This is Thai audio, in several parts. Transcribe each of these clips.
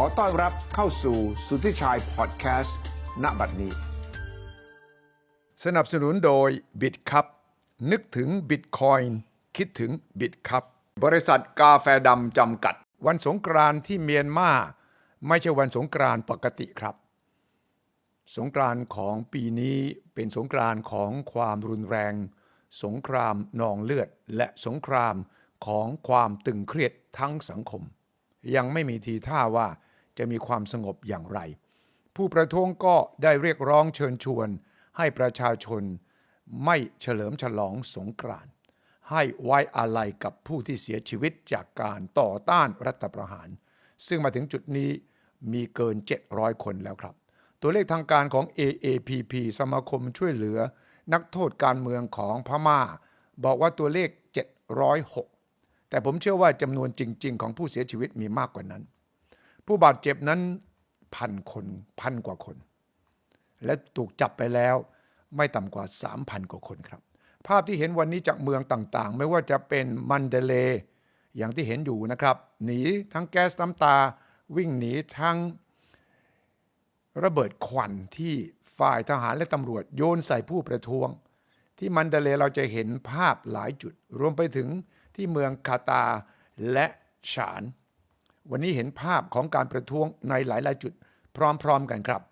อต้อนรับเข้าสู่สุทธิชัยพอดแคสต์ณบัดนี้ สนับสนุนโดยบิตครับนึกถึงบิตคอยน์คิดถึงบิตครับบริษัทกาแฟดำจำกัด วันสงกรานต์ที่เมียนมาไม่ใช่วันสงกรานต์ปกติครับ สงกรานต์ของปีนี้เป็นสงกรานต์ของความรุนแรง สงครามนองเลือด และสงครามของความตึงเครียดทั้งสังคม ยังไม่มีทีท่าว่า จะมีความสงบอย่างไร ผู้ประท้วงก็ได้เรียกร้องเชิญชวน ให้ประชาชนไม่เฉลิมฉลองสงกรานต์ให้ไว้อาลัยกับผู้ที่เสียชีวิตจากการต่อต้านรัฐประหาร ซึ่งมาถึงจุดนี้มีเกิน 700 คนแล้วครับ ตัวเลขทางการของ AAPP สมาคมช่วยเหลือ นักโทษการเมืองของพม่า บอกว่าตัวเลข 706 แต่ผมเชื่อว่าจำนวนจริง ๆ ของผู้เสียชีวิตมีมากกว่านั้น ผู้บาดเจ็บนั้นพันคนพันกว่าคน และถูกจับไปแล้วไม่ต่ำกว่า 3,000 กว่าคนครับ ภาพที่เห็นวันนี้จากเมืองต่างๆ ไม่ว่าจะเป็นมันเดเล อย่างที่เห็นอยู่นะครับ หนีทั้งแก๊สน้ำตา วิ่งหนีทั้งระเบิดควันที่ฝ่ายทหารและตำรวจโยนใส่ผู้ประท้วง ที่มันเดเลเราจะเห็นภาพหลายจุด รวมไปถึงที่เมืองคาตาและฉาน วันนี้เห็นภาพของการประท้วงในหลายๆจุดพร้อมๆกันครับ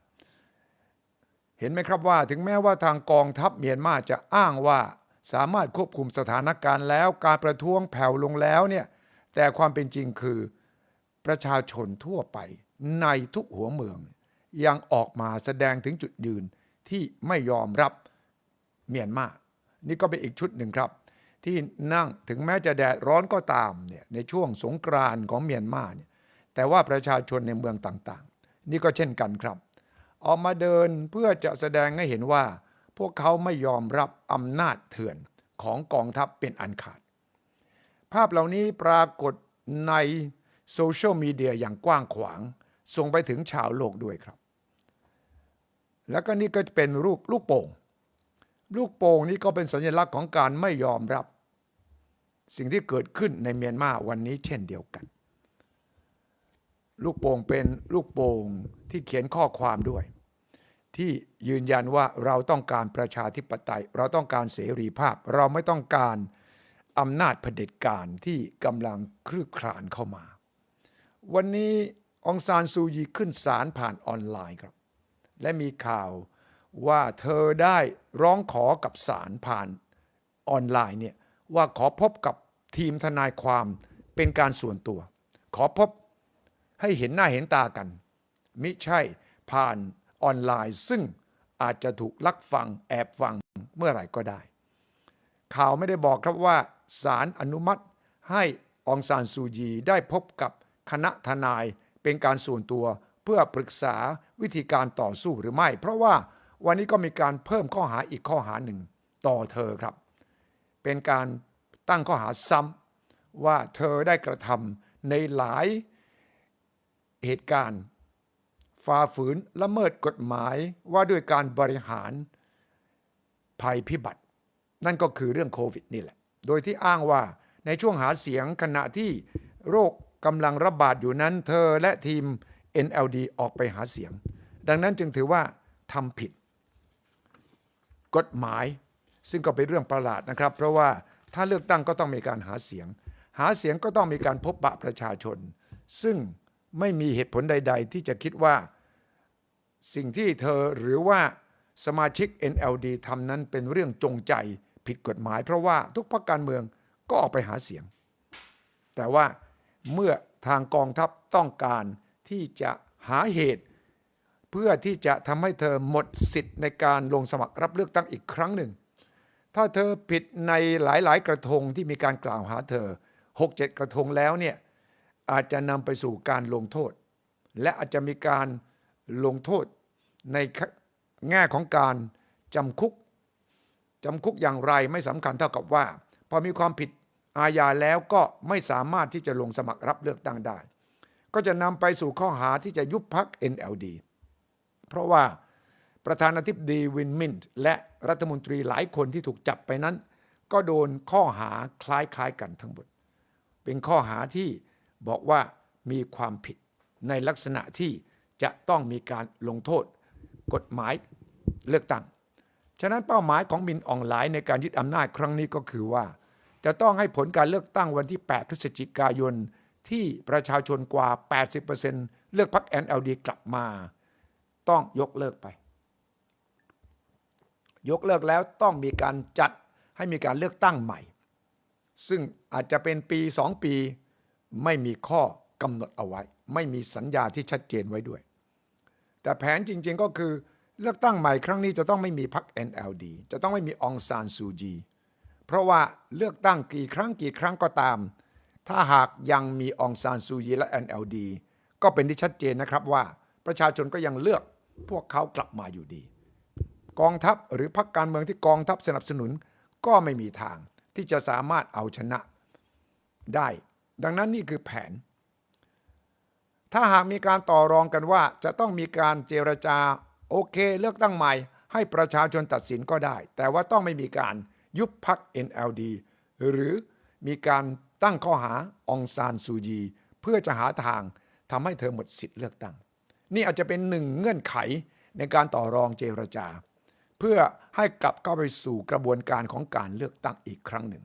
เห็นไหมครับว่าถึงแม้ว่าทางกองทัพเมียนมาจะอ้างว่าสามารถควบคุมสถานการณ์แล้ว การประท้วงแผ่วลงแล้วเนี่ยแต่ความเป็นจริงคือประชาชนทั่วไปในทุกหัวเมือง ยังออกมาแสดงถึงจุดยืนที่ไม่ยอมรับเมียนมา นี่ก็เป็นอีกชุดหนึ่งครับ ที่นั่งถึงแม้จะแดดร้อนก็ตามเนี่ยในช่วงสงกรานของเมียนมาเนี่ย แต่ว่าประชาชนในเมืองต่างๆ นี่ก็เช่นกันครับ ออกมาเดินเพื่อจะแสดงให้เห็นว่า พวกเขาไม่ยอมรับอำนาจเถื่อนของกองทัพเป็นอันขาด ภาพเหล่านี้ปรากฏในโซเชียลมีเดียอย่างกว้างขวาง ส่งไปถึงชาวโลกด้วยครับ แล้วก็นี่ก็เป็นรูปลูกโป่ง ลูกโป่งนี้ก็เป็นสัญลักษณ์ของการไม่ยอมรับ สิ่งที่เกิดขึ้นในเมียนมาวันนี้เช่นเดียวกัน ลูกโป่งเป็นลูกโป่งที่เขียนข้อความด้วย ที่ยืนยันว่าเราต้องการประชาธิปไตย เราต้องการเสรีภาพ เราไม่ต้องการอำนาจเผด็จการที่กำลังคลืบคลานเข้ามา วันนี้องซานซูยีขึ้นศาลผ่านออนไลน์ครับ และมีข่าวว่าเธอได้ร้องขอกับศาลผ่านออนไลน์เนี่ยว่าขอพบกับทีมทนายความเป็นการส่วนตัว ขอพบ ให้เห็นหน้าเห็นตากัน มิใช่ผ่านออนไลน์ ซึ่งอาจจะถูกลักฟังแอบฟังเมื่อไหร่ก็ได้ ข่าวไม่ได้บอกครับว่าศาลอนุมัติให้องซานซูจีได้พบกับคณะทนายเป็นการส่วนตัวเพื่อปรึกษาวิธีการต่อสู้หรือไม่ เพราะว่าวันนี้ก็มีการเพิ่มข้อหาอีกข้อหาหนึ่งต่อเธอครับ เป็นการตั้งข้อหาซ้ำว่าเธอได้กระทำในหลาย เหตุการณ์ฝ่าฝืนละเมิดกฎหมายว่าด้วยการบริหารภัยพิบัติ นั่นก็คือเรื่องโควิดนี่แหละ โดยที่อ้างว่าในช่วงหาเสียงขณะที่โรคกำลังระบาดอยู่นั้น เธอและทีม NLD ออกไปหาเสียง ดังนั้นจึงถือว่าทำผิด กฎหมาย ซึ่งก็เป็นเรื่องประหลาดนะครับ เพราะว่าถ้าเลือกตั้งก็ต้องมีการหาเสียง หาเสียงก็ต้องมีการพบปะประชาชน ซึ่ง ไม่มีเหตุผลใด ๆ ที่จะคิดว่าสิ่งที่เธอหรือว่าสมาชิก NLD ทำนั้นเป็นเรื่องจงใจผิดกฎหมาย เพราะว่าทุกพรรคการเมืองก็ออกไปหาเสียง แต่ว่าเมื่อทางกองทัพต้องการที่จะหาเหตุ เพื่อที่จะทำให้เธอหมดสิทธิ์ในการลงสมัครรับเลือกตั้งอีกครั้งหนึ่ง ถ้าเธอผิดในหลายๆ กระทงที่มีการกล่าวหาเธอ 6-7 กระทงแล้วเนี่ย อาจจะนำไปสู่การลงโทษ และอาจจะมีการลงโทษในแง่ของการจำคุกจำคุกอย่างไรไม่สำคัญเท่ากับว่า พอมีความผิดอาญาแล้วก็ไม่สามารถที่จะลงสมัครรับเลือกตั้งได้ ก็จะนำไปสู่ข้อหาที่จะยุบพัก NLD เพราะว่าประธานาธิบดีวินมินต์และรัฐมนตรีหลายคนที่ถูกจับไปนั้น ก็โดนข้อหาคล้ายๆกันทั้งหมด เป็นข้อหาที่ บอกว่ามีความผิดในลักษณะที่จะต้องมีการลงโทษ กฎหมายเลือกตั้ง ฉะนั้นเป้าหมายของมินออนไลน์ในการยึดอำนาจครั้งนี้ก็คือว่า จะต้องให้ผลการเลือกตั้งวันที่ 8 พฤศจิกายน ที่ประชาชนกว่า 80%เลือกพรรค NLD กลับมา ต้องยกเลิกไป ยกเลิกแล้วต้องมีการจัดให้มีการเลือกตั้งใหม่ ซึ่งอาจจะเป็นปีสองปี ไม่มีข้อกำหนดเอาไว้ ไม่มีสัญญาที่ชัดเจนไว้ด้วย แต่แผนจริง ๆก็คือเลือกตั้งใหม่ครั้งนี้จะต้องไม่มีพรรค NLD จะต้องไม่มีองซานซูจี เพราะว่าเลือกตั้งกี่ครั้งกี่ครั้งก็ตาม ถ้าหากยังมีองซานซูจีและ NLD ก็เป็นที่ชัดเจนนะครับว่าประชาชนก็ยังเลือกพวกเขากลับมาอยู่ดี กองทัพหรือพรรคการเมืองที่กองทัพสนับสนุนก็ไม่มีทางที่จะสามารถเอาชนะได้ ดังนั้นนี่คือแผน ถ้าหากมีการต่อรองกันว่า จะต้องมีการเจรจาโอเค เลือกตั้งใหม่ ให้ประชาชนตัดสินก็ได้ แต่ว่าต้องไม่มีการยุบพัก NLD หรือมีการตั้งข้อหาองซานซูจี เพื่อจะหาทางทำให้เธอหมดสิทธิ์เลือกตั้ง นี่อาจจะเป็นหนึ่งเงื่อนไขในการต่อรองเจรจา เพื่อให้กลับเข้าไปสู่กระบวนการของการเลือกตั้งอีกครั้งหนึ่ง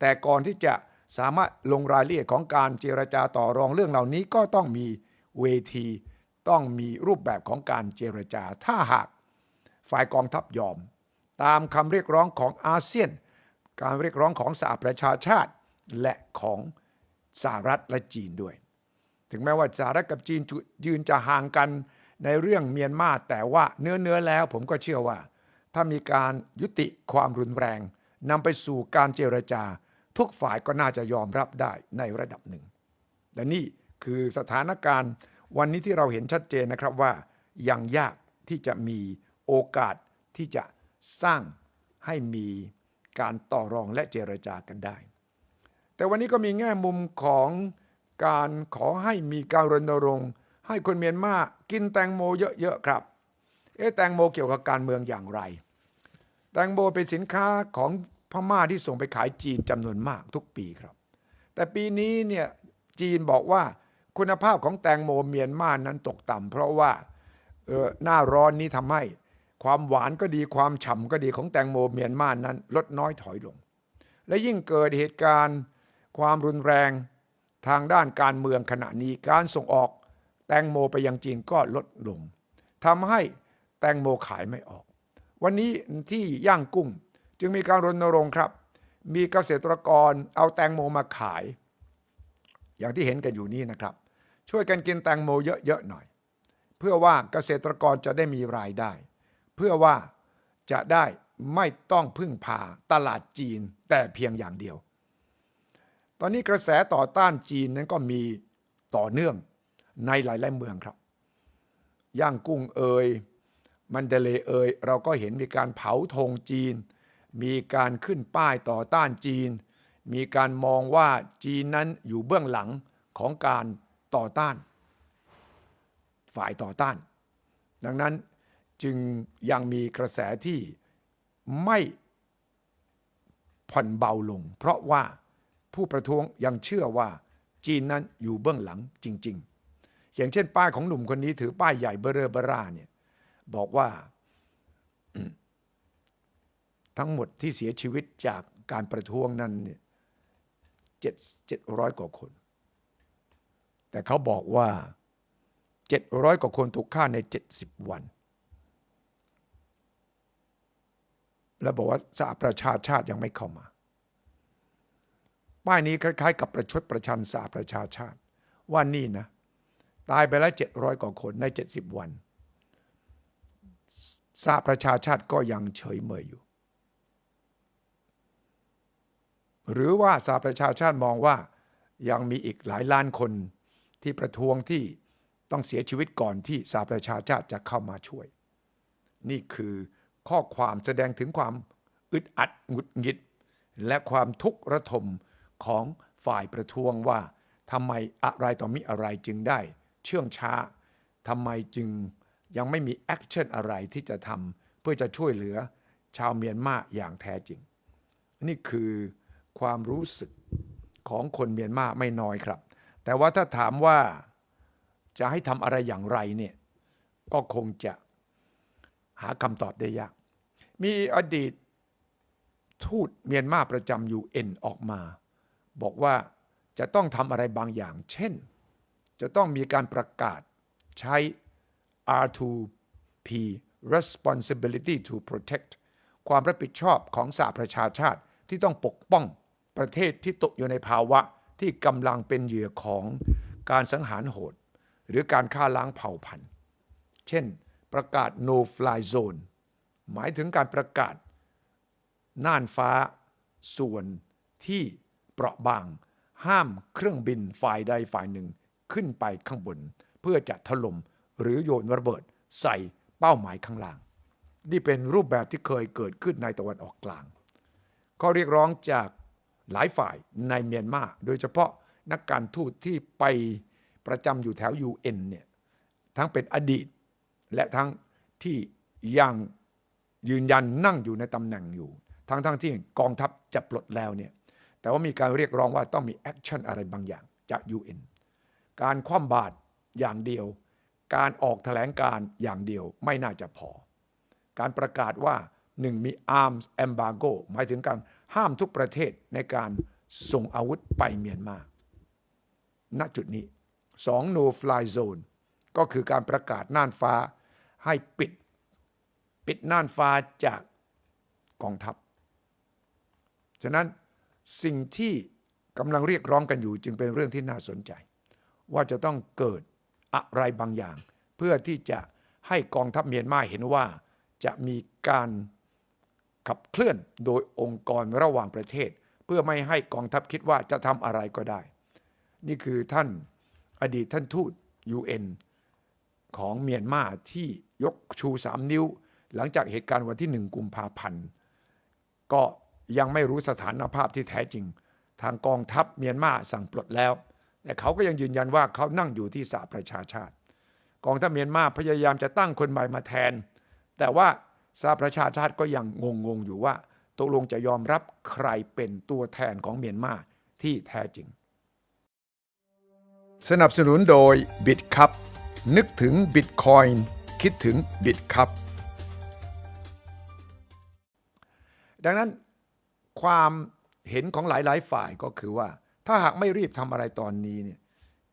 แต่ก่อนที่จะ สามารถลงรายละเอียดของการเจรจาต่อรองเรื่องเหล่านี้ก็ต้องมีเวที ต้องมีรูปแบบของการเจรจา ถ้าหากฝ่ายกองทัพยอม ตามคำเรียกร้องของอาเซียน การเรียกร้องของสหประชาชาติ และของสหรัฐและจีนด้วย ถึงแม้ว่าสหรัฐกับจีนยืนจะห่างกันในเรื่องเมียนมาแต่ว่าเนื้อเนื้อแล้วผมก็เชื่อว่า ถ้ามีการยุติความรุนแรงนำไปสู่การเจรจา ทุกฝ่ายก็น่าจะยอมรับได้ในระดับหนึ่ง และนี่คือสถานการณ์วันนี้ที่เราเห็นชัดเจนนะครับว่ายังยากที่จะมีโอกาสที่จะสร้างให้มีการต่อรองและเจรจากันได้ แต่วันนี้ก็มีแง่มุมของการขอให้มีการรณรงค์ให้คนเมียนมากินแตงโมเยอะๆครับ เอ๊ะแตงโมเกี่ยวกับการเมืองอย่างไร แตงโมเป็นสินค้าของ ม่าที่ส่งไปขายจีนจำนวนมากทุกปีครับ แต่ปีนี้เนี่ยจีนบอกว่าคุณภาพของแตงโมเมียนมานั้นตกต่ำเพราะว่าออหน้าร้อนนี้ทำให้ความหวานก็ดีความฉ่ำก็ดีของแตงโมเมียนมานั้นลดน้อยถอยลง และยิ่งเกิดเหตุการณ์ความรุนแรงทางด้านการเมืองขณะนี้การส่งออกแตงโมไปยังจีนก็ลดลงทำให้แตงโมขายไม่ออก วันนี้ที่ย่างกุ้ง จึงมีการรณรงค์ครับ มีเกษตรกรเอาแตงโมมาขาย อย่างที่เห็นกันอยู่นี้นะครับ ช่วยกันกินแตงโมเยอะๆหน่อย เพื่อว่าเกษตรกรจะได้มีรายได้ เพื่อว่าจะได้ไม่ต้องพึ่งพาตลาดจีนแต่เพียงอย่างเดียว ตอนนี้กระแสต่อต้านจีนนั้นก็มีต่อเนื่องในหลาย ๆ เมืองครับ ย่างกุ้งเอยมันเดเลเอย เราก็เห็นมีการเผาธงจีน มีการขึ้นป้ายต่อต้านจีน มีการมองว่าจีนนั้นอยู่เบื้องหลังของการต่อต้าน ฝ่ายต่อต้าน ดังนั้นจึงยังมีกระแสที่ไม่ผ่อนเบาลง เพราะว่าผู้ประท้วงยังเชื่อว่าจีนนั้นอยู่เบื้องหลังจริง ๆ อย่างเช่นป้ายของหนุ่มคนนี้ถือป้ายใหญ่เบอเรอเบอร่าเนี่ยบอกว่า ทั้งหมดที่เสียชีวิตจากการประท้วงนั้นเนี่ยเจ็ดเจ็ดร้อยกว่าคน แต่เขาบอกว่าเจ็ดร้อยกว่าคนถูกฆ่าในเจ็ดสิบวัน แล้วบอกว่าสหประชาชาติยังไม่เข้ามา ป้ายนี้คล้ายๆ กับประชดประชันสหประชาชาติว่านี่นะ ตายไปแล้วเจ็ดร้อยกว่าคนในเจ็ดสิบวันสหประชาชาติก็ยังเฉยเมยอยู่ หรือว่าสหประชาชาติมองว่ายังมีอีกหลายล้านคนที่ประท้วงที่ต้องเสียชีวิตก่อนที่สหประชาชาติจะเข้ามาช่วย นี่คือข้อความแสดงถึงความอึดอัดหงุดหงิด และความทุกข์ระทมของฝ่ายประท้วงว่าทำไมอะไรต่อมิอะไรจึงได้ เชื่องช้าทำไมจึงยังไม่มีแอคชั่นอะไรที่จะทำเพื่อจะช่วยเหลือชาวเมียนมาอย่างแท้จริง นี่คือ ความรู้สึกของคนเมียนมาไม่น้อยครับ แต่ว่าถ้าถามว่าจะให้ทำอะไรอย่างไรเนี่ยก็คงจะหาคำตอบได้ยาก มีอดีตทูตเมียนมาประจำยูเอ็นออกมา บอกว่าจะต้องทำอะไรบางอย่าง เช่น จะต้องมีการประกาศใช้ R2P responsibility to protect ความรับผิดชอบของสหประชาชาติที่ต้องปกป้อง ประเทศที่ตกอยู่ในภาวะที่กำลังเป็นเหยื่อของการสังหารโหด หรือการฆ่าล้างเผ่าพันธุ์ เช่น ประกาศ no fly zone หมายถึงการประกาศ น่านฟ้าส่วนที่เปราะบาง ห้ามเครื่องบินฝ่ายใดฝ่ายหนึ่งขึ้นไปข้างบน เพื่อจะถล่มหรือโยนระเบิดใส่เป้าหมายข้างล่าง นี่เป็นรูปแบบที่เคยเกิดขึ้นในตะวันออกกลางก็เรียกร้องจาก หลายฝ่ายในเมียนมาโดยเฉพาะนักการทูตที่ไปประจำอยู่แถว UN เนี่ยทั้งเป็นอดีต และทั้งที่ยังยืนยันนั่งอยู่ในตำแหน่งอยู่ ทั้งทั้งที่กองทัพจะปลดแล้วเนี่ยแต่ว่ามีการเรียกร้องว่าต้องมีแอคชั่นอะไรบางอย่างจาก UN การคว่ำบาตรอย่างเดียว การออกแถลงการอย่างเดียวไม่น่าจะพอ การประกาศว่าหนึ่งมี arms embargo หมายถึงการ ห้ามทุกประเทศในการส่งอาวุธไปเมียนมา ณ จุดนี้สอง no fly zone ก็คือการประกาศน่านฟ้าให้ปิด ปิดน่านฟ้าจากกองทัพ ฉะนั้นสิ่งที่กำลังเรียกร้องกันอยู่จึงเป็นเรื่องที่น่าสนใจ ว่าจะต้องเกิดอะไรบางอย่าง เพื่อที่จะให้กองทัพเมียนมาเห็นว่าจะมีการ ขับเคลื่อนโดยองค์กรระหว่างประเทศ เพื่อไม่ให้กองทัพคิดว่าจะทำอะไรก็ได้ นี่คือท่านอดีตท่านทูต UN ของเมียนมาที่ยกชูสามนิ้ว หลังจากเหตุการณ์วันที่หนึ่งกุมภาพันธ์ก็ยังไม่รู้สถานภาพที่แท้จริง ทางกองทัพเมียนมาสั่งปลดแล้ว แต่เขาก็ยังยืนยันว่าเขานั่งอยู่ที่สหประชาชาติ กองทัพเมียนมาพยายามจะตั้งคนใหม่มาแทน แต่ว่า สหประชาชาติก็ยังงงๆอยู่ว่าตกลงจะยอมรับใครเป็นตัวแทนของเมียนมาที่แท้จริง สนับสนุนโดยบิตครับนึกถึงบิตคอยน์คิดถึงบิตครับ ดังนั้นความเห็นของหลายๆ ฝ่ายก็คือว่า ถ้าหากไม่รีบทำอะไรตอนนี้เนี่ย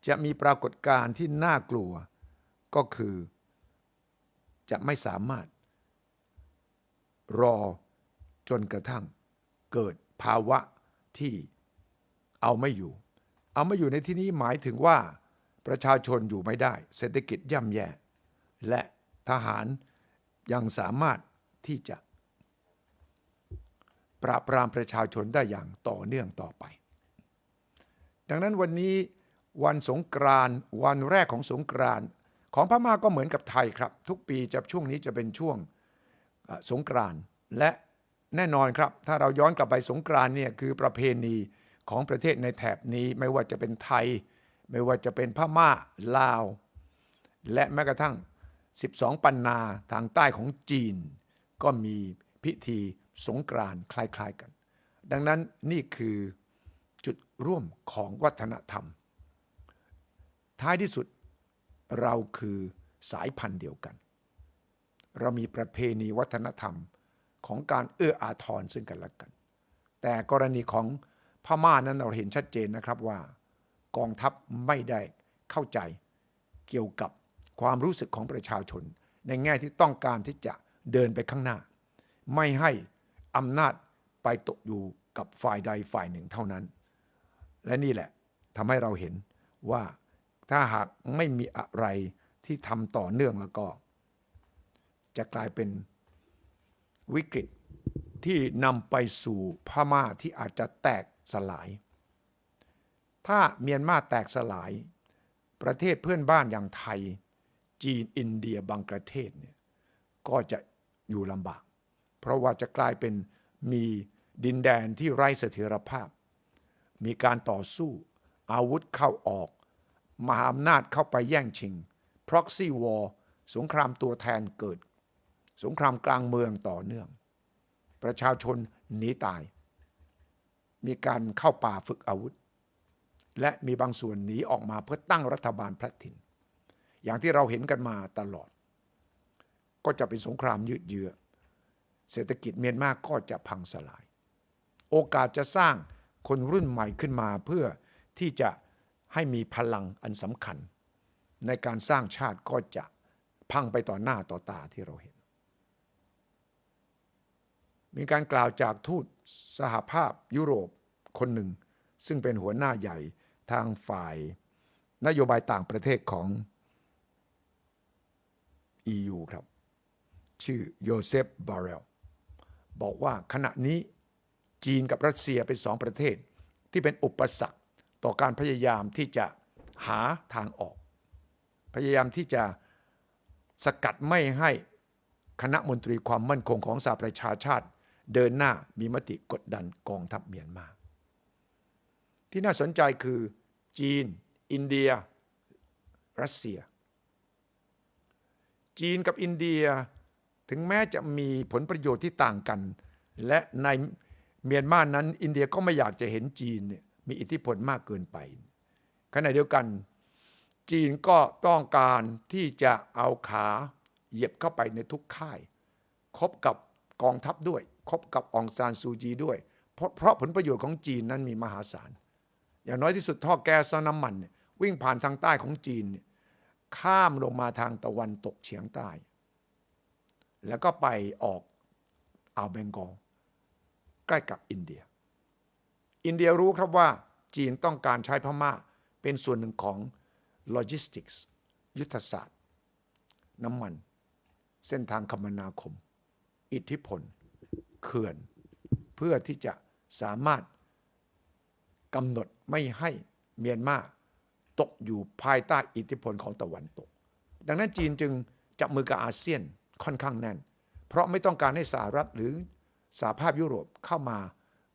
จะมีปรากฏการณ์ที่น่ากลัวก็คือ จะไม่สามารถ รอจนกระทั่งเกิดภาวะที่เอาไม่อยู่ เอาไม่อยู่ในที่นี้หมายถึงว่าประชาชนอยู่ไม่ได้ เศรษฐกิจย่ำแย่ และทหารยังสามารถที่จะ ปราบปรามประชาชนได้อย่างต่อเนื่องต่อไป ดังนั้นวันนี้วันสงกรานวันแรกของสงกรานของพม่าก็เหมือนกับไทยครับ ทุกปีจะช่วงนี้จะเป็นช่วง สงกรานและแน่นอนครับ ถ้าเราย้อนกลับไปสงกรานเนี่ยคือประเพณีของประเทศในแถบนี้ไม่ว่าจะเป็นไทย ไม่ว่าจะเป็นพม่าลาว และแม้กระทั่ง 12 ปันนาทางใต้ของจีน ก็มีพิธีสงกรานคล้ายๆกัน ดังนั้นนี่คือจุดร่วมของวัฒนธรรม ท้ายที่สุดเราคือสายพันธุ์เดียวกัน เรามีประเพณีวัฒนธรรมของการเอื้ออาทรซึ่งกันและกัน แต่กรณีของพม่านั้นเราเห็นชัดเจนนะครับว่ากองทัพไม่ได้เข้าใจเกี่ยวกับความรู้สึกของประชาชน ในแง่ที่ต้องการที่จะเดินไปข้างหน้า ไม่ให้อำนาจไปตกอยู่กับฝ่ายใดฝ่ายหนึ่งเท่านั้น และนี่แหละทำให้เราเห็นว่าถ้าหากไม่มีอะไรที่ทำต่อเนื่องแล้วก็ จะกลายเป็นวิกฤตที่นำไปสู่พม่าที่อาจจะแตกสลาย ถ้าเมียนมาแตกสลาย ประเทศเพื่อนบ้านอย่างไทย จีนอินเดียบังกลาเทศเนี่ยก็จะอยู่ลำบาก เพราะว่าจะกลายเป็นมีดินแดนที่ไร้เสถียรภาพ มีการต่อสู้ อาวุธเข้าออก มหาอำนาจเข้าไปแย่งชิง proxy war สงครามตัวแทนเกิด สงครามกลางเมืองต่อเนื่อง ประชาชนหนีตาย มีการเข้าป่าฝึกอาวุธ และมีบางส่วนหนีออกมาเพื่อตั้งรัฐบาลพระถิ่น อย่างที่เราเห็นกันมาตลอด ก็จะเป็นสงครามยืดเยื้อ เศรษฐกิจเมียนมาก็จะพังสลาย โอกาสจะสร้างคนรุ่นใหม่ขึ้นมาเพื่อที่จะให้มีพลังอันสำคัญ ในการสร้างชาติก็จะพังไปต่อหน้าต่อตาที่เราเห็น มีการกล่าวจากทูตสหภาพยุโรปคนหนึ่ง ซึ่งเป็นหัวหน้าใหญ่ทางฝ่าย นโยบายต่างประเทศของ EU ครับ ชื่อโยเซฟบาเรลบอกว่าขณะนี้จีนกับรัสเซียเป็นสองประเทศ ที่เป็นอุปสรรคต่อการพยายามที่จะหาทางออก พยายามที่จะสกัดไม่ให้คณะมนตรีความมั่นคงของสหประชาชาติ เดินหน้ามีมติกดดันกองทัพเมียนมา ที่น่าสนใจคือ จีน อินเดีย รัสเซีย จีนกับอินเดียถึงแม้จะมีผลประโยชน์ที่ต่างกัน และในเมียนมานั้น อินเดียก็ไม่อยากจะเห็นจีนมีอิทธิพลมากเกินไปขณะเดียวกัน จีนก็ต้องการที่จะเอาขาเหยียบเข้าไปในทุกค่าย คบกับกองทัพด้วย คบกับองซานซูจีด้วย เพราะเพราะผลประโยชน์ของจีนนั้นมีมหาศาล อย่างน้อยที่สุดท่อแก๊สน้ำมัน วิ่งผ่านทางใต้ของจีน ข้ามลงมาทางตะวันตกเฉียงใต้ แล้วก็ไปออกอ่าวเบงกอลใกล้กับอินเดีย อินเดียรู้ครับว่าจีนต้องการใช้พม่าเป็นส่วนหนึ่งของโลจิสติกส์ยุทธศาสตร์ น้ำมัน เส้นทางคมนาคม อิทธิพล เขื่อน เพื่อที่จะสามารถกำหนดไม่ให้เมียนมาตกอยู่ภายใต้อิทธิพลของตะวันตก ดังนั้นจีนจึงจับมือกับอาเซียนค่อนข้างแน่น เพราะไม่ต้องการให้สหรัฐหรือสหภาพยุโรปเข้ามา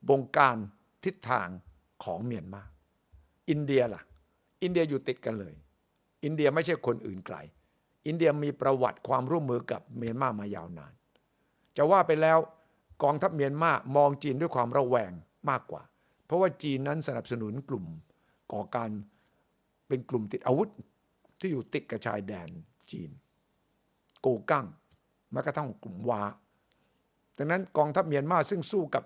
บงการทิศทางของเมียนมา อินเดียล่ะ อินเดียอยู่ติดกันเลย อินเดียไม่ใช่คนอื่นไกล อินเดียมีประวัติความร่วมมือกับเมียนมามายาวนาน จะว่าไปแล้ว กองทัพเมียนมามองจีนด้วยความระแวงมากกว่า เพราะว่าจีนนั้นสนับสนุนกลุ่มก่อการเป็นกลุ่มติดอาวุธที่อยู่ติดกับชายแดนจีน โกกั้งแม้กระทั่งกลุ่มวาดังนั้นกองทัพเมียนมาซึ่งสู้กับ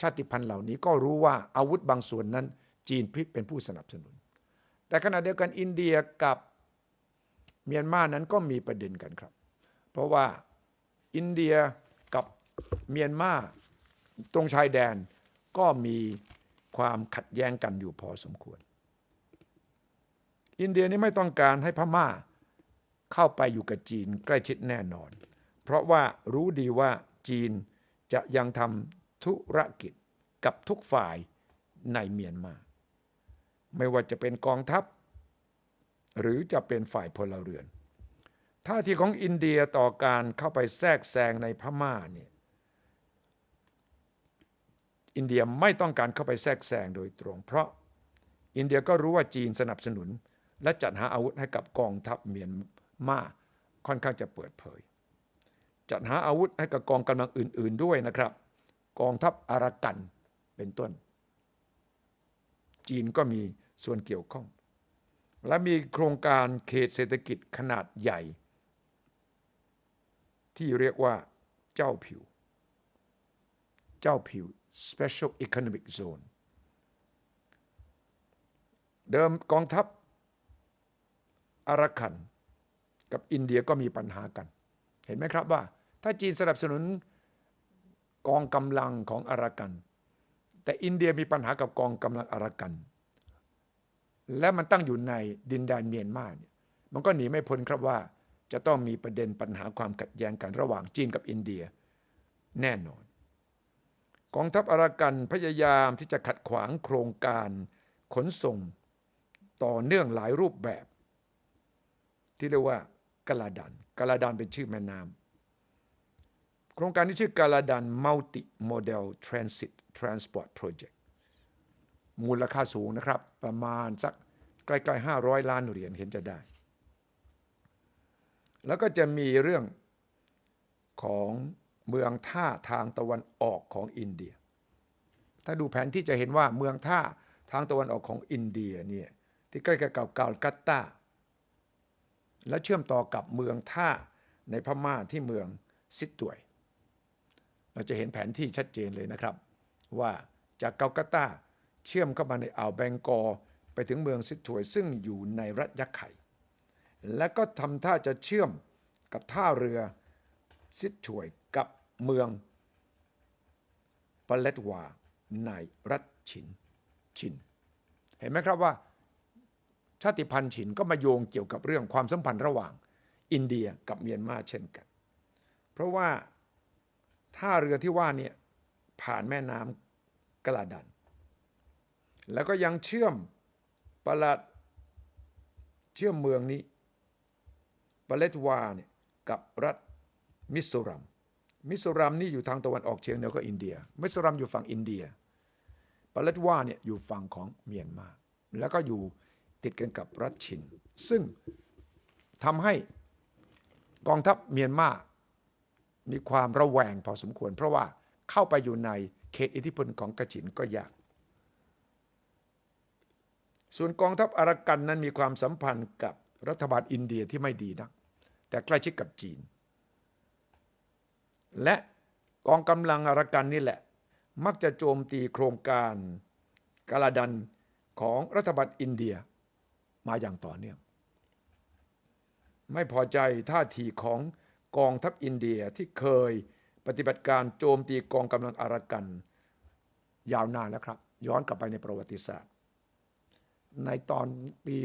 ชาติพันธุ์เหล่านี้ก็รู้ว่าอาวุธบางส่วนนั้น จีนพิเป็นผู้สนับสนุน แต่ขณะเดียวกันอินเดียกับเมียนมานั้นก็มีประเด็นกันครับ เพราะว่าอินเดีย เมียนมาตรงชายแดนก็มีความขัดแย้งกันอยู่พอสมควร อินเดียนี่ไม่ต้องการให้พม่าเข้าไปอยู่กับจีนใกล้ชิดแน่นอน เพราะว่ารู้ดีว่าจีนจะยังทำธุรกิจกับทุกฝ่ายในเมียนมา ไม่ว่าจะเป็นกองทัพ หรือจะเป็นฝ่ายพลเรือนท่าทีของอินเดียต่อการเข้าไปแทรกแซงในพม่าเนี่ย อินเดียไม่ต้องการเข้าไปแทรกแซงโดยตรง เพราะอินเดียก็รู้ว่าจีนสนับสนุน และจัดหาอาวุธให้กับกองทัพเมียนมาค่อนข้างจะเปิดเผย จัดหาอาวุธให้กับกองกำลังอื่น ๆด้วยนะครับ กองทัพอารากันเป็นต้น จีนก็มีส่วนเกี่ยวข้อง และมีโครงการเขตเศรษฐกิจขนาดใหญ่ ที่เรียกว่าเจ้าผิว เจ้าผิว Special Economic Zone เดิมกองทัพอารักันกับอินเดียก็มีปัญหากัน เห็นไหมครับว่า ถ้าจีนสนับสนุนกองกำลังของอารักัน แต่อินเดียมีปัญหากับกองกำลังอารักัน และมันตั้งอยู่ในดินแดนเมียนมาเนี่ยมันก็หนีไม่พ้นครับว่า จะต้องมีประเด็นปัญหาความขัดแย้งกันระหว่างจีนกับอินเดีย แน่นอน กองทัพอารากันพยายามที่จะขัดขวางโครงการขนส่ง ต่อเนื่องหลายรูปแบบ ที่เรียกว่ากาลาดันกาลาดันเป็นชื่อแม่น้ำโครงการที่ชื่อกาลาดัน Multi Model Transit Transport Project มูลค่าสูงนะครับ ประมาณสักใกล้ๆ500 ล้านเหรียญเห็นจะได้ แล้วก็จะมีเรื่องของ เมืองท่าทางตะวันออกของอินเดีย ถ้าดูแผนที่จะเห็นว่าเมืองท่าทางตะวันออกของอินเดียเนี่ยที่ใกล้กับเกาลกัตตาและเชื่อมต่อกับเมืองท่าในพม่าที่เมืองซิตตวย เราจะเห็นแผนที่ชัดเจนเลยนะครับ ว่าจากเกาลกัตตาเชื่อมเข้ามาในอ่าวแบงกอไปถึงเมืองซิตตวย ซึ่งอยู่ในรัฐยะไข่ และก็ทำท่าจะเชื่อมกับท่าเรือซิตตวย เมืองปาเลตวาในรัฐฉินชิน เห็นไหมครับว่า ชาติพันธุ์ฉินก็มาโยงเกี่ยวกับเรื่องความสัมพันธ์ระหว่างอินเดียกับเมียนมาเช่นกัน เพราะว่าท่าเรือที่ว่าเนี่ยผ่านแม่น้ำกระดัน แล้วก็ยังเชื่อมปลาดเชื่อมเมืองนี้ปาเลตวาเนี่ยกับรัฐมิโซรัม มิโซรัมนี่อยู่ทางตะวันออกเฉียงเหนือก็อินเดีย มิโซรัมอยู่ฝั่งอินเดียปาเลตวาเนี่ยอยู่ฝั่งของเมียนมา แล้วก็อยู่ติดกันกับรัฐชิน ซึ่งทำให้กองทัพเมียนมา มีความระแวงพอสมควร เพราะว่าเข้าไปอยู่ในเขตอิทธิพลของกระฉินก็ยาก ส่วนกองทัพอารักันนั้นมีความสัมพันธ์กับรัฐบาลอินเดียที่ไม่ดีนัก แต่ใกล้ชิดกับจีน และกองกำลังอารักันนี่แหละ มักจะโจมตีโครงการกาลาดันของรัฐบาลอินเดียมาอย่างต่อเนื่อง ไม่พอใจท่าทีของกองทัพอินเดียที่เคยปฏิบัติการโจมตีกองกำลังอารักัน ยาวนานแล้วครับ ย้อนกลับไปในประวัติศาสตร์ ในตอนปี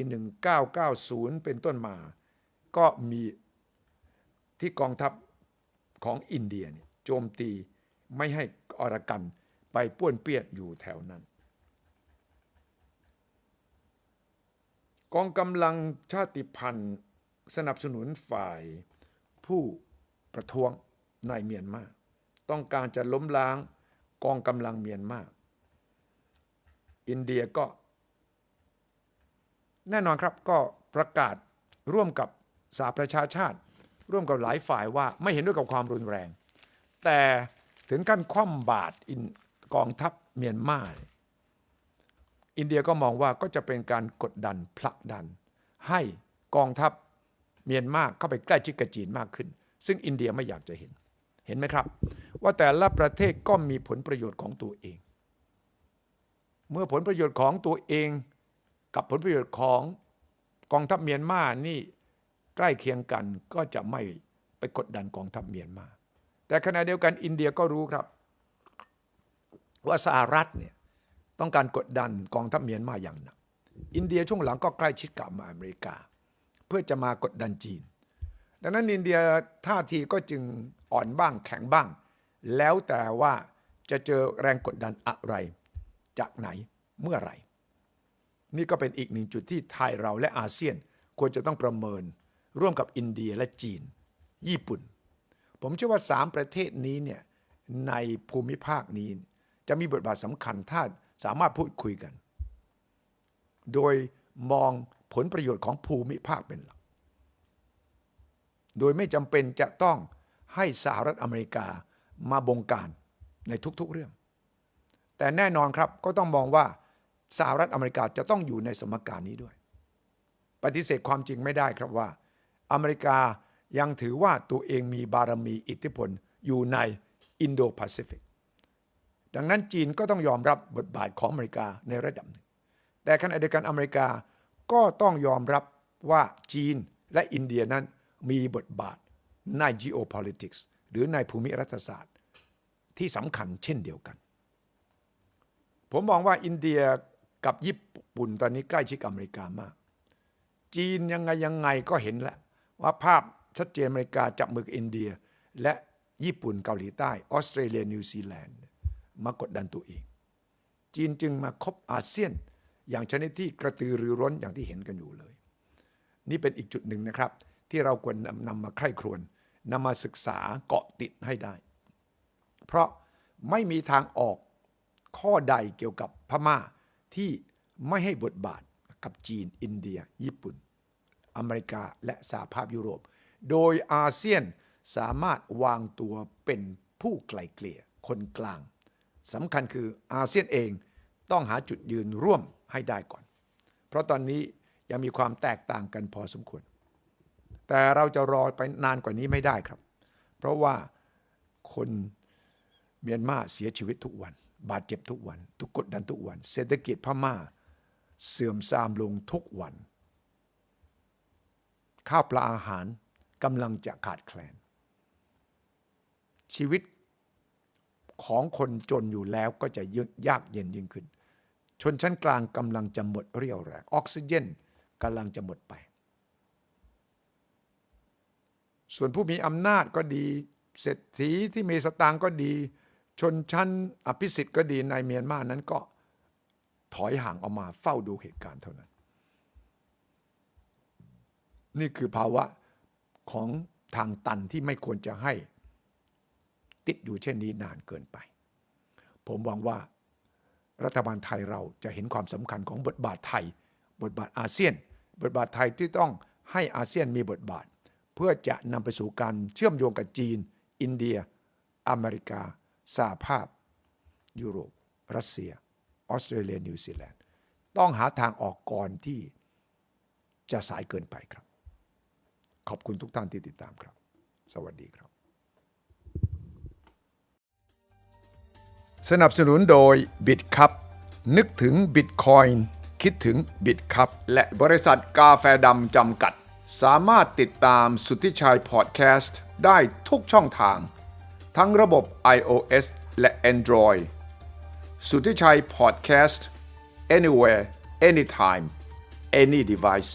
1990 เป็นต้นมา ก็มีที่กองทัพ ของอินเดียเนี่ยโจมตีไม่ให้อรกันไปป้วนเปี้ยนอยู่แถวนั้น กองกำลังชาติพันธุ์สนับสนุนฝ่ายผู้ประท้วงในเมียนมาต้องการจะล้มล้างกองกำลังเมียนมาอินเดียก็ แน่นอนครับก็ประกาศร่วมกับสหประชาชาติ ร่วมกับหลายฝ่ายว่าไม่เห็นด้วยกับความรุนแรง แต่ถึงขั้นคว่ำบาตรกองทัพเมียนมาอินเดียก็มองว่าก็จะเป็นการกดดันผลักดัน ให้กองทัพเมียนมาเข้าไปใกล้ชิดกับจีนมากขึ้น ซึ่งอินเดียไม่อยากจะเห็นเห็นไหมครับ ว่าแต่ละประเทศก็มีผลประโยชน์ของตัวเอง เมื่อผลประโยชน์ของตัวเอง กับผลประโยชน์ของกองทัพเมียนมานี่ ใกล้เคียงกันก็จะไม่ไปกดดันกองทัพเมียนมา แต่ขณะเดียวกันอินเดียก็รู้ครับ ว่าสหรัฐเนี่ยต้องการกดดันกองทัพเมียนมาอย่างหนักอินเดียช่วงหลังก็ใกล้ชิดกับอเมริกา เพื่อจะมากดดันจีน ดังนั้นอินเดียท่าทีก็จึงอ่อนบ้างแข็งบ้าง แล้วแต่ว่าจะเจอแรงกดดันอะไร จากไหนเมื่อไหร่ นี่ก็เป็นอีกหนึ่งจุดที่ไทยเราและอาเซียนควรจะต้องประเมิน ร่วมกับอินเดียและจีน ญี่ปุ่น ผมเชื่อว่าสามประเทศนี้เนี่ยในภูมิภาคนี้ จะมีบทบาทสำคัญถ้าสามารถพูดคุยกัน โดยมองผลประโยชน์ของภูมิภาคเป็นหลัก โดยไม่จำเป็นจะต้องให้สหรัฐอเมริกามาบงการในทุกๆเรื่อง แต่แน่นอนครับก็ต้องมองว่าสหรัฐอเมริกาจะต้องอยู่ในสมการนี้ด้วย ปฏิเสธความจริงไม่ได้ครับว่า อเมริกายังถือว่าตัวเองมีบารมีอิทธิพลอยู่ในอินโดแปซิฟิก ดังนั้นจีนก็ต้องยอมรับบทบาทของอเมริกาในระดับหนึ่ง แต่ขณะเดียวกันอเมริกาก็ต้องยอมรับว่าจีนและอินเดียนั้นมีบทบาทใน geopolitics หรือในภูมิรัฐศาสตร์ ที่สำคัญเช่นเดียวกัน ผมมองว่าอินเดียกับญี่ปุ่นตอนนี้ใกล้ชิดอเมริกามาก จีนยังไงยังไงก็เห็นแล้ว ภาพชัดเจนอเมริกาจับมือกับอินเดีย และญี่ปุ่นเกาหลีใต้ออสเตรเลียนิวซีแลนด์มากดดันตัวเอง จีนจึงมาคบอาเซียน อย่างชนิดที่กระตือรือร้นอย่างที่เห็นกันอยู่เลย นี่เป็นอีกจุดหนึ่งนะครับ ที่เราควรนำนำมาใคร่ครวญนำมาศึกษาเกาะติดให้ได้ เพราะไม่มีทางออกข้อใดเกี่ยวกับพม่าที่ไม่ให้บทบาทกับจีน อินเดีย ญี่ปุ่น อเมริกาและสหภาพยุโรป โดยอาเซียนสามารถวางตัวเป็นผู้ไกลเกลี่ยคนกลางสำคัญคืออาเซียนเองต้องหาจุดยืนร่วมให้ได้ก่อน เพราะตอนนี้ยังมีความแตกต่างกันพอสมควร แต่เราจะรอไปนานกว่านี้ไม่ได้ครับ เพราะว่าคนเมียนมาเสียชีวิตทุกวัน บาดเจ็บทุกวัน ทุกกดดันทุกวัน เศรษฐกิจพม่าเสื่อมทรามลงทุกวัน ข้าวปลาอาหารกำลังจะขาดแคลน ชีวิตของคนจนอยู่แล้วก็จะยยากเย็นยิ่งขึ้น ชนชั้นกลางกำลังจะหมดเรี่ยวแรงออกซิเจนกำลังจะหมดไป ส่วนผู้มีอำนาจก็ดีเศรษฐีที่มีสตางค์ก็ดี ชนชั้นอภิสิทธิ์ก็ดีในเมียนมานั้นก็ถอยห่างออกมาเฝ้าดูเหตุการณ์เท่านั้น นี่คือภาวะของทางตันที่ไม่ควรจะให้ติดอยู่เช่นนี้นานเกินไป ผมหวังว่ารัฐบาลไทยเราจะเห็นความสำคัญของบทบาทไทย บทบาทอาเซียน บทบาทไทยที่ต้องให้อาเซียนมีบทบาท เพื่อจะนำไปสู่การเชื่อมโยงกับจีน อินเดีย อเมริกาสหภาพ ยุโรป รัสเซีย ออสเตรเลียนิวซีแลนด์ ต้องหาทางออกก่อนที่จะสายเกินไปครับ ขอบคุณทุกท่านที่ติดตามครับ สวัสดีครับ สนับสนุนโดยบิตครับนึกถึงบิตคอยน์คิดถึงบิตครับและบริษัทกาแฟดำจำกัด สามารถติดตามสุทธิชัยพอดแคสต์ได้ทุกช่องทาง ทั้งระบบ iOS และ Android สุทธิชัยพอดแคสต์ anywhere anytime any device